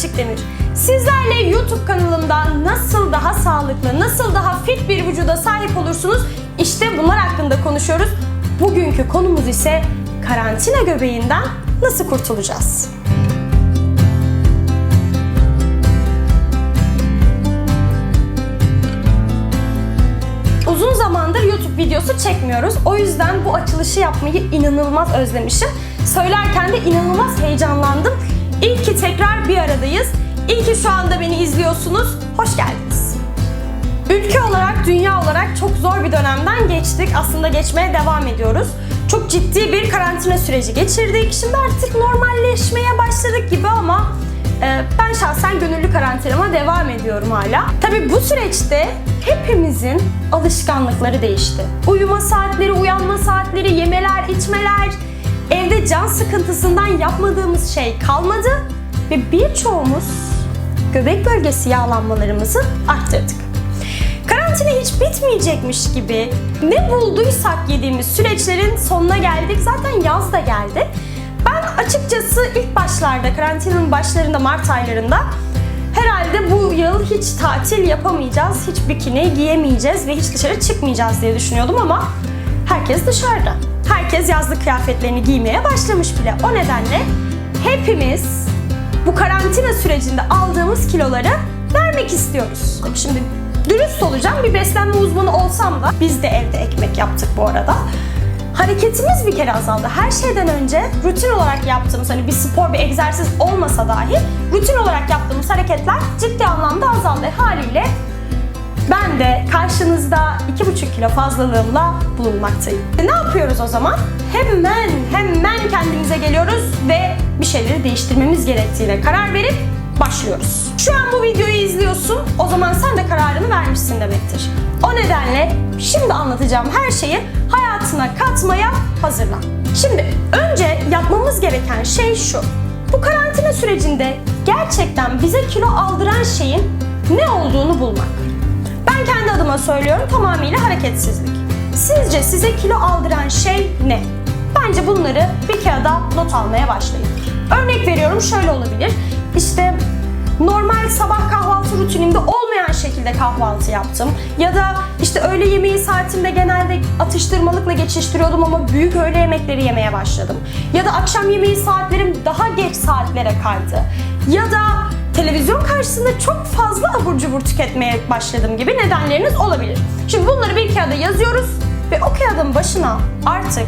Işık Demir. Sizlerle YouTube kanalımda nasıl daha sağlıklı, nasıl daha fit bir vücuda sahip olursunuz? İşte bunlar hakkında konuşuyoruz. Bugünkü konumuz ise karantina göbeğinden nasıl kurtulacağız? Uzun zamandır YouTube videosu çekmiyoruz. O yüzden bu açılışı yapmayı inanılmaz özlemişim. Söylerken de inanılmaz heyecanlandım. İyi ki tekrar bir aradayız. İyi ki şu anda beni izliyorsunuz. Hoş geldiniz. Ülke olarak, dünya olarak çok zor bir dönemden geçtik. Aslında geçmeye devam ediyoruz. Çok ciddi bir karantina süreci geçirdik. Şimdi artık normalleşmeye başladık gibi ama e, ben şahsen gönüllü karantinama devam ediyorum hala. Tabii bu süreçte hepimizin alışkanlıkları değişti. Uyuma saatleri, uyanma saatleri, yemeler, içmeler, evde can sıkıntısından yapmadığımız şey kalmadı ve birçoğumuz göbek bölgesi yağlanmalarımızı arttırdık. Karantina hiç bitmeyecekmiş gibi ne bulduysak yediğimiz süreçlerin sonuna geldik. Zaten yaz da geldi. Ben açıkçası ilk başlarda, karantinanın başlarında, Mart aylarında herhalde bu yıl hiç tatil yapamayacağız, hiç bikini giyemeyeceğiz ve hiç dışarı çıkmayacağız diye düşünüyordum ama herkes dışarıda. Herkes yazlık kıyafetlerini giymeye başlamış bile. O nedenle hepimiz bu karantina sürecinde aldığımız kiloları vermek istiyoruz. Şimdi dürüst olacağım bir beslenme uzmanı olsam da biz de evde ekmek yaptık bu arada. Hareketimiz bir kere azaldı. Her şeyden önce rutin olarak yaptığımız hani bir spor bir egzersiz olmasa dahi rutin olarak yaptığımız hareketler ciddi anlamda azaldı. Haliyle ben de karşınızda 2,5 kilo fazlalığımla bulunmaktayım. E, Ne yapıyoruz o zaman? Hemen hemen kendimize geliyoruz ve bir şeyleri değiştirmemiz gerektiğine karar verip başlıyoruz. Şu an bu videoyu izliyorsun, o zaman sen de kararını vermişsin demektir. O nedenle şimdi anlatacağım her şeyi hayatına katmaya hazırlan. Şimdi önce yapmamız gereken şey şu. Bu karantina sürecinde gerçekten bize kilo aldıran şeyin ne olduğunu bulmak. Ben kendi adıma söylüyorum tamamıyla hareketsizlik. Sizce size kilo aldıran şey ne? Bence bunları bir kağıda not almaya başlayın. Örnek veriyorum şöyle olabilir. İşte normal sabah kahvaltı rutinimde olmayan şekilde kahvaltı yaptım. Ya da işte öğle yemeği saatimde genelde atıştırmalıkla geçiştiriyordum ama büyük öğle yemekleri yemeye başladım. Ya da akşam yemeği saatlerim daha geç saatlere kaydı. Ya da televizyon karşısında çok fazla abur cubur tüketmeye başladım gibi nedenleriniz olabilir. Şimdi bunları bir kağıda yazıyoruz ve o kağıdın başına artık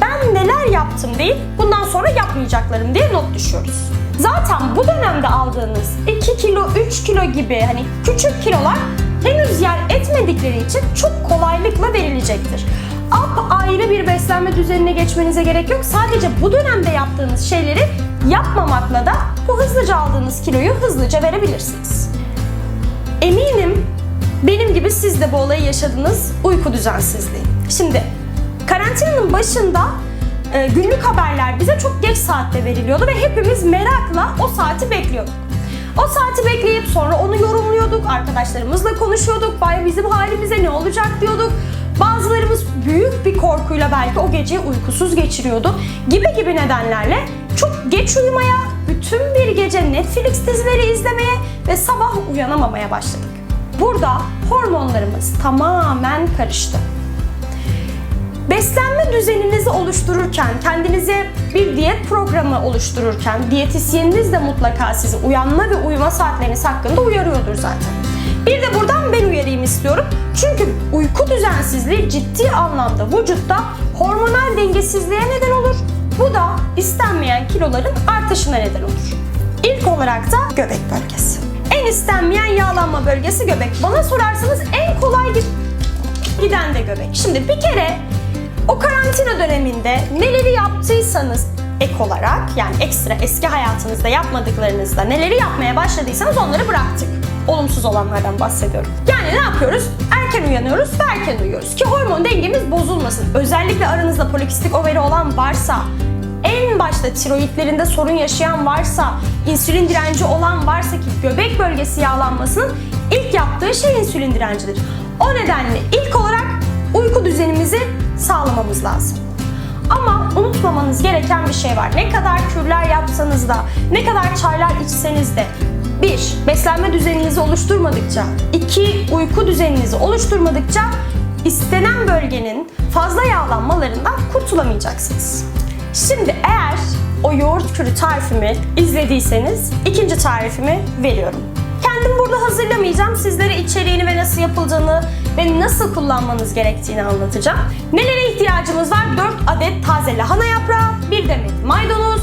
ben neler yaptım değil, bundan sonra yapmayacaklarım diye not düşüyoruz. Zaten bu dönemde aldığınız 2 kilo, 3 kilo gibi hani küçük kilolar henüz yer etmedikleri için çok kolaylıkla verilecektir. Ap ayrı bir beslenme düzenine geçmenize gerek yok. Sadece bu dönemde yaptığınız şeyleri yapmamakla da bu hızlıca aldığınız kiloyu hızlıca verebilirsiniz. Eminim benim gibi siz de bu olayı yaşadınız uyku düzensizliği. Şimdi karantinanın başında e, günlük haberler bize çok geç saatte veriliyordu ve hepimiz merakla o saati bekliyorduk. O saati bekleyip sonra onu yorumluyorduk, arkadaşlarımızla konuşuyorduk, bay bizim halimize ne olacak diyorduk. Bazılarımız büyük bir korkuyla belki o geceyi uykusuz geçiriyordu gibi gibi nedenlerle çok geç uyumaya, bütün bir gece Netflix dizileri izlemeye ve sabah uyanamamaya başladık. Burada hormonlarımız tamamen karıştı. Beslenme düzeninizi oluştururken, kendinize bir diyet programı oluştururken, diyetisyeniniz de mutlaka sizi uyanma ve uyuma saatleriniz hakkında uyarıyordur zaten. Bir de buradan ben uyarayım istiyorum. Çünkü uyku düzensizliği ciddi anlamda vücutta hormonal dengesizliğe neden olur. Bu da istenmeyen kiloların artışına neden olur. İlk olarak da göbek bölgesi. En istenmeyen yağlanma bölgesi göbek. Bana sorarsanız en kolay giden de göbek. Şimdi bir kere o karantina döneminde neleri yaptıysanız ek olarak yani ekstra eski hayatınızda yapmadıklarınızda neleri yapmaya başladıysanız onları bıraktık. Olumsuz olanlardan bahsediyorum. Yani ne yapıyoruz? Erken uyanıyoruz ve erken uyuyoruz ki hormon dengemiz bozulmasın. Özellikle aranızda polikistik overi olan varsa, en başta tiroidlerinde sorun yaşayan varsa, insülin direnci olan varsa ki göbek bölgesi yağlanmasının ilk yaptığı şey insülin direncidir. O nedenle ilk olarak uyku düzenimizi sağlamamız lazım. Ama unutmamanız gereken bir şey var. Ne kadar kürler yapsanız da, ne kadar çaylar içseniz de 1. Beslenme düzeninizi oluşturmadıkça, 2. Uyku düzeninizi oluşturmadıkça istenen bölgenin fazla yağlanmalarından kurtulamayacaksınız. Şimdi eğer o yoğurt kürü tarifimi izlediyseniz ikinci tarifimi veriyorum. Kendim burada hazırlamayacağım. Sizlere içeriğini ve nasıl yapıldığını ve nasıl kullanmanız gerektiğini anlatacağım. Nelere ihtiyacımız var? 4 adet taze lahana yaprağı, bir demet maydanoz,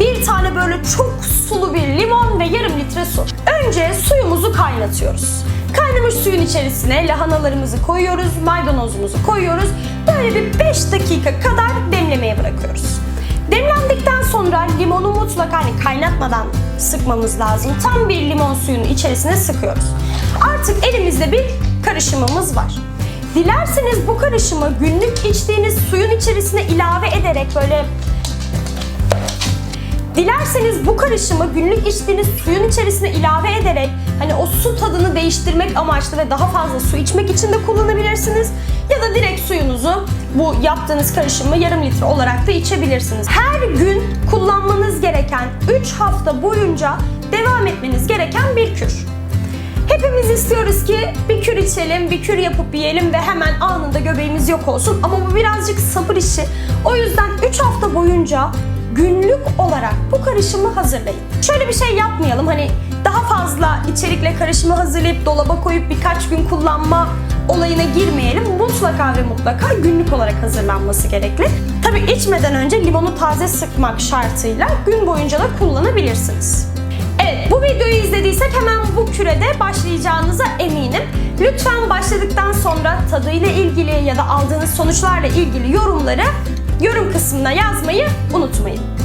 bir tane böyle çok sulu bir limon ve yarım litre su. Önce suyumuzu kaynatıyoruz. Kaynamış suyun içerisine lahanalarımızı koyuyoruz, maydanozumuzu koyuyoruz. Böyle bir 5 dakika kadar demlemeye bırakıyoruz. Demlendikten sonra limonu mutlaka hani kaynatmadan sıkmamız lazım. Tam bir limon suyunu içerisine sıkıyoruz. Artık elimizde bir karışımımız var. Dilerseniz bu karışımı günlük içtiğiniz suyun içerisine ilave ederek böyle Dilerseniz bu karışımı günlük içtiğiniz suyun içerisine ilave ederek hani o su tadını değiştirmek amaçlı ve daha fazla su içmek için de kullanabilirsiniz. Ya da direkt suyunuzu bu yaptığınız karışımı yarım litre olarak da içebilirsiniz. Her gün kullanmanız gereken 3 hafta boyunca devam etmeniz gereken bir kür. Hepimiz istiyoruz ki bir kür içelim, bir kür yapıp yiyelim ve hemen anında göbeğimiz yok olsun. Ama bu birazcık sabır işi. O yüzden 3 hafta boyunca günlük olarak bu karışımı hazırlayın. Şöyle bir şey yapmayalım hani daha fazla içerikle karışımı hazırlayıp dolaba koyup birkaç gün kullanma olayına girmeyelim. Mutlaka ve mutlaka günlük olarak hazırlanması gerekli. Tabi içmeden önce limonu taze sıkmak şartıyla gün boyunca da kullanabilirsiniz. Videoyu izlediysek hemen bu kürede başlayacağınıza eminim. Lütfen başladıktan sonra tadıyla ilgili ya da aldığınız sonuçlarla ilgili yorumları yorum kısmına yazmayı unutmayın.